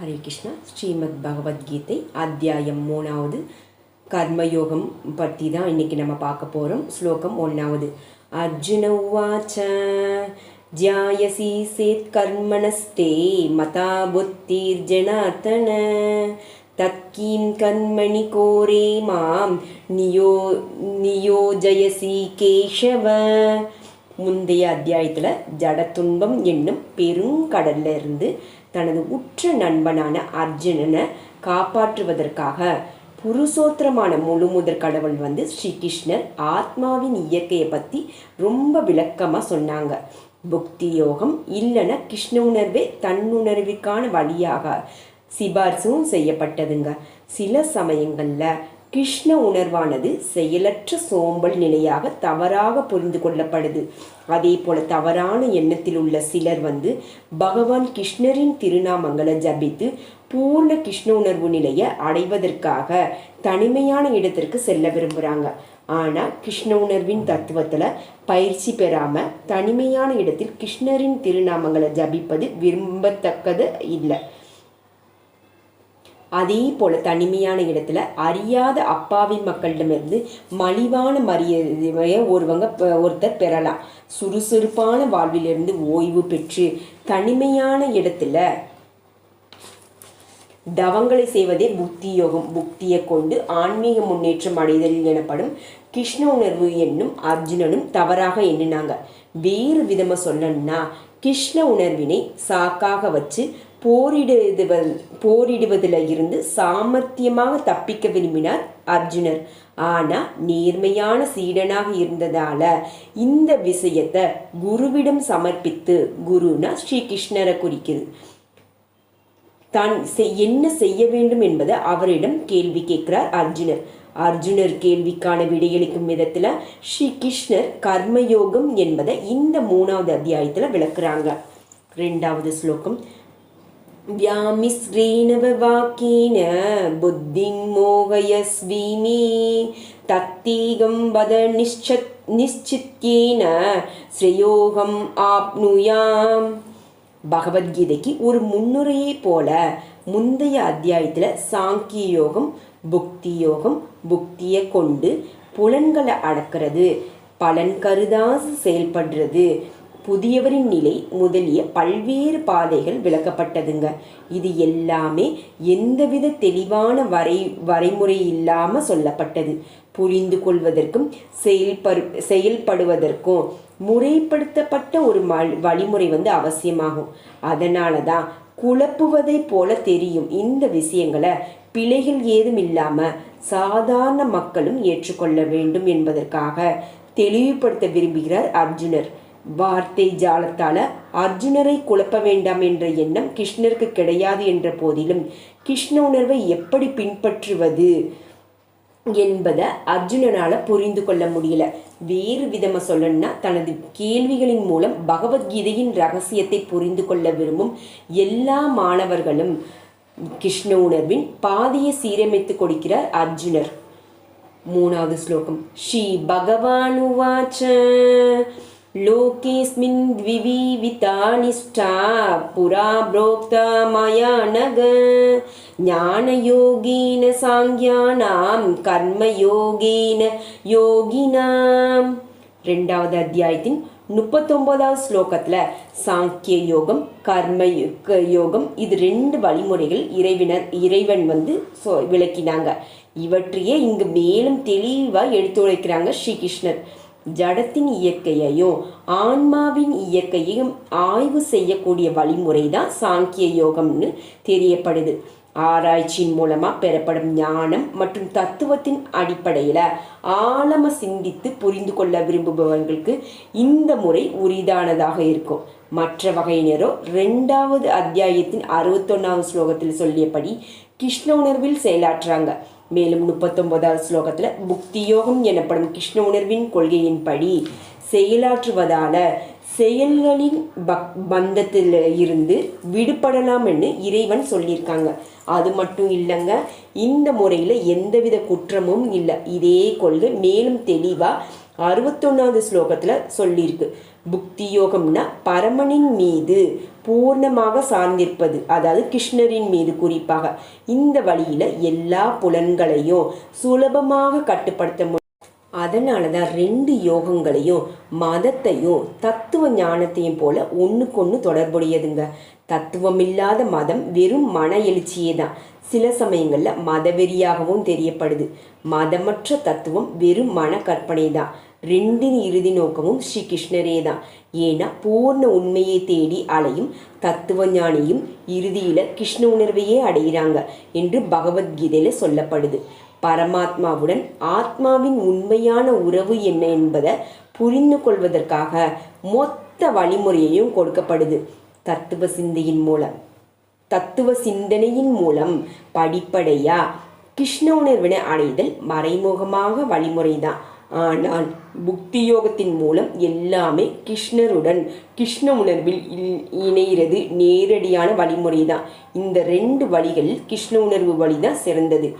ஹரே கிருஷ்ணா. ஸ்ரீமத் பகவத்கீதை அத்தியாயம் மூணாவது. கர்மயோகம் பற்றி தான் இன்னைக்கு நம்ம பார்க்க போகிறோம் ஸ்லோகம் ஒன்றாவது அர்ஜுன உவாச்ச ஜாயசி சேத் கர்மணஸ்தே மதா புத்திர்ஜனார்த்தன தத்கீம் கர்மணி கோரே மாம் நியோ நியோஜயசி கேஷவ. முந்தைய அத்தியாயத்தில் ஜடத்துன்பம் என்னும் பெருங்கடல்ல இருந்து தனது உற்ற நண்பனான அர்ஜுனனை காப்பாற்றுவதற்காக புருஷோத்திரமான முழு முதற் கடவுள் வந்து ஸ்ரீகிருஷ்ணர் ஆத்மாவின் இயற்கையை பற்றி ரொம்ப விளக்கமாக சொன்னாங்க. புக்தி யோகம் இல்லைன்னா கிருஷ்ண உணர்வே தன்னுணர்விற்கான வழியாக சிபார்சும் செய்யப்பட்டதுங்க. சில சமயங்களில் கிருஷ்ண உணர்வானது செயலற்ற சோம்பல் நிலையாக தவறாக புரிந்து கொள்ளப்படுது. அதே போல தவறான எண்ணத்தில் உள்ள சிலர் வந்து பகவான் கிருஷ்ணரின் திருநாமங்களை ஜபித்து பூர்ண கிருஷ்ண உணர்வு நிலையை அடைவதற்காக தனிமையான இடத்திற்கு செல்ல விரும்புகிறாங்க ஆனால் கிருஷ்ண உணர்வின் தத்துவத்தில் பயிற்சி பெறாமல் தனிமையான இடத்தில் கிருஷ்ணரின் திருநாமங்களை ஜபிப்பது விரும்பத்தக்கது இல்லை. அதே போல தனிமையான இடத்துல அறியாத அப்பாவி மக்களிடமிருந்து மலிவான மரியாதையை ஒருவங்க ஒருத்தர் பெறலாம். சுறுசுறுப்பான வாழ்விலிருந்து ஓய்வு பெற்று தனிமையான இடத்துல தவங்களை செய்வதே புத்தி யோகம் புக்தியை கொண்டு ஆன்மீக முன்னேற்றம் அடைதல் எனப்படும் கிருஷ்ண உணர்வு என்னும் அர்ஜுனனும் தவறாக எண்ணினாங்க. வேறு விதமா சொல்லணும்னா கிருஷ்ண உணர்வினை சாக்காக வச்சு போரிடுவ போரிடுவதில் இருந்து சாமர்த்தியமாக தப்பிக்க விரும்பினார் அர்ஜுனர். ஆனா நேர்மையான சீடனாக இருந்ததால இந்த விஷயத்தை குருவிடம் சமர்ப்பித்து குருனா ஸ்ரீகிருஷ்ணரை குறிக்குது. தான் செய்- என்ன செய்ய வேண்டும் என்பதை அவரிடம் கேள்வி கேட்கிறார் அர்ஜுனர். அர்ஜுனர் கேள்விக்கான விடையளிக்கும் விதத்துல ஸ்ரீ கிருஷ்ணர் கர்மயோகம் என்பதை இந்த மூணாவது அத்தியாயத்துல விளக்குறாங்க. ரெண்டாவது ஸ்லோகம் व्यामिश्रेणव वाक्येन बुद्धिं मोहयस्वी मे तत्तीगं वद निश्च நிச்சித்யேன ஸ்ரேயோகம் ஆப்னுயாம் பகவத்கீதைக்கு ஒரு முன்னுரையை போல முந்தைய அத்தியாயத்தில் சாங்கிய யோகம் புக்தி யோகம் புக்தியை கொண்டு புலன்களை அடக்கிறது பலன் கருதாசு செயல்படுறது புதியவரின் நிலை முதலிய பல்வேறு பாதைகள் விளக்கப்பட்டதுங்க. இது எல்லாமே எந்தவித தெளிவான வரை வரைமுறை இல்லாமல் சொல்லப்பட்டது. புரிந்து கொள்வதற்கும் செயல்படு செயல்படுவதற்கும் முறைப்படுத்தப்பட்ட ஒரு மல் வழிமுறை வந்து அவசியமாகும். அதனால தான் குழப்புவதை போல தெரியும் இந்த விஷயங்களை பிழைகள் ஏதும் இல்லாமல் சாதாரண மக்களும் ஏற்றுக்கொள்ள வேண்டும் என்பதற்காக தெளிவுபடுத்த விரும்புகிறார் அர்ஜுனர். வார்த்தை ஜாலத்தால அர்ஜுனரை குழப்ப வேண்டாம் என்ற எண்ணம் கிருஷ்ணருக்கு கிடையாது என்ற போதிலும் கிருஷ்ண உணர்வை எப்படி பின்பற்றுவது என்பதை அர்ஜுனனால புரிந்து கொள்ள முடியல. வேறு விதமாக சொல்லணும்னா தனது கேள்விகளின் மூலம் பகவத்கீதையின் ரகசியத்தை புரிந்து கொள்ள விரும்பும் எல்லா மாணவர்களும் கிருஷ்ண உணர்வின் பாதையை சீரமைத்து கொடுக்கிறார் அர்ஜுனர். மூணாவது ஸ்லோகம். ஸ்ரீ பகவானுவாச்ச லோகேஸ்மின் द्विविविता निष्ठा पुरा प्रोक्ता मया नग ஞானயோகேன சாங்கியானாம் கர்மயோகேன யோகினாம் ரெண்டாவது அத்தியாயத்தின் முப்பத்தொன்பதாவது ஸ்லோகத்தில் சாங்கிய யோகம் கர்ம யு- யோகம் இது ரெண்டு வழிமுறைகள் இறைவினர் இறைவன் வந்து சொ- விளக்கினாங்க இவற்றையே இங்கு மேலும் தெளிவாக எடுத்துரைக்கிறாங்க ஸ்ரீ கிருஷ்ணர் ஜடத்தின் இயற்கையையும் ஆன்மாவின் இயற்கையையும் ஆய்வு செய்யக்கூடிய வழிமுறை தான் சாங்கிய யோகம்னு தெரியப்படுது. ஆராய்ச்சியின் மூலமாக பெறப்படும் ஞானம் மற்றும் தத்துவத்தின் அடிப்படையில் ஆழம சிந்தித்து புரிந்து கொள்ள விரும்புபவர்களுக்கு இந்த முறை உரிதானதாக இருக்கும். மற்ற வகையினரோ ரெண்டாவது அத்தியாயத்தின் அறுபத்தொன்னாவது ஸ்லோகத்தில் சொல்லியபடி கிருஷ்ண உணர்வில் செயலாற்றுறாங்க மேலும் முப்பத்தொன்பதாவது ஸ்லோகத்தில் புக்தி யோகம் எனப்படும் கிருஷ்ண உணர்வின் கொள்கையின்படி செயலாற்றுவதால செயல்களின் பக் பந்தத்தில் இருந்து விடுபடலாம்னு இறைவன் சொல்லியிருக்காங்க. அது மட்டும் இல்லைங்க இந்த முறையில் எந்தவித குற்றமும் இல்லை. இதே கொள்கை மேலும் தெளிவாக அறுபத்தொன்னாவது ஸ்லோகத்தில் சொல்லியிருக்கு. புக்தி யோகம்னா பரமனின் மீது பூர்ணமாக சார்ந்திருப்பது. அதாவது கிருஷ்ணரின் மீது குறிப்பாக. இந்த வழியில எல்லா புலன்களையும் சுலபமாக கட்டுப்படுத்த முடியும். அதனால தான் ரெண்டு யோகங்களையும் மதத்தையும் தத்துவ ஞானத்தையும் போல ஒன்றுக்கொன்று தொடர்புடையதுங்க. தத்துவமில்லாத மதம் வெறும் மன எழுச்சியே தான். சில சமயங்களில் மதவெறியாகவும் தெரியப்படுது. மதமற்ற தத்துவம் வெறும் மன கற்பனை தான். ரெண்டின் இறுதி நோக்கமும் ஸ்ரீ கிருஷ்ணரே தான். ஏன்னா பூர்ண உண்மையை தேடி அலையும் தத்துவ ஞானியும் இறுதியில் கிருஷ்ண உணர்வையே அடைகிறாங்க என்று பகவத்கீதையில் சொல்லப்படுது. பரமாத்மாவுடன் ஆத்மாவின் உண்மையான உறவு என்ன என்பதை புரிந்து கொள்வதற்காக மொத்த வழிமுறையையும் கொடுக்கப்படுது. தத்துவ சிந்தையின் மூலம். தத்துவ சிந்தனையின் மூலம் படிப்படையா கிருஷ்ண உணர்வினை அடைதல் மறைமுகமாக வழிமுறைதான். ஆனால் புக்தி யோகத்தின் மூலம் எல்லாமே கிருஷ்ணருடன் கிருஷ்ண உணர்வில் இல்- இணைகிறது நேரடியான வழிமுறை தான் இந்த ரெண்டு வழிகளில் கிருஷ்ண உணர்வு வழி தான் சிறந்தது.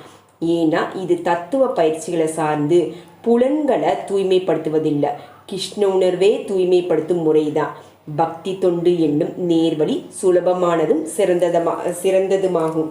ஏன்னா இது தத்துவ பயிற்சிகளை சார்ந்து புலன்களை தூய்மைப்படுத்துவதில்லை. கிருஷ்ண உணர்வே தூய்மைப்படுத்தும் முறைதான். பக்தி தொண்டு என்னும் நேர்வழி சுலபமானதும் சிறந்ததமா சிறந்ததுமாகும்.